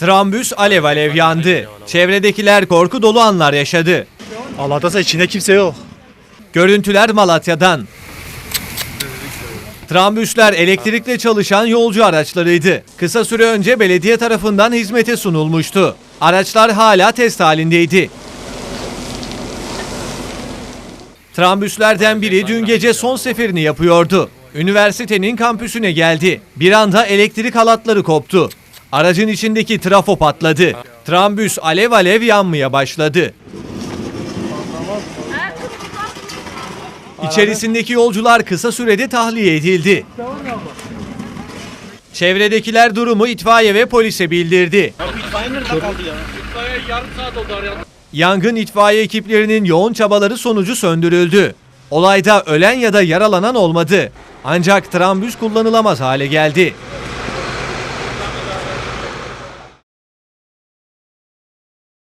Trambüs alev alev yandı. Çevredekiler korku dolu anlar yaşadı. Allah'tan içinde kimse yok. Görüntüler Malatya'dan. Trambüsler elektrikle çalışan yolcu araçlarıydı. Kısa süre önce belediye tarafından hizmete sunulmuştu. Araçlar hala test halindeydi. Trambüslerden biri dün gece son seferini yapıyordu. Üniversitenin kampüsüne geldi. Bir anda elektrik halatları koptu. Aracın içindeki trafo patladı. Trambüs alev alev yanmaya başladı. İçerisindeki yolcular kısa sürede tahliye edildi. Çevredekiler durumu itfaiye ve polise bildirdi. Yangın itfaiye ekiplerinin yoğun çabaları sonucu söndürüldü. Olayda ölen ya da yaralanan olmadı. Ancak trambüs kullanılamaz hale geldi.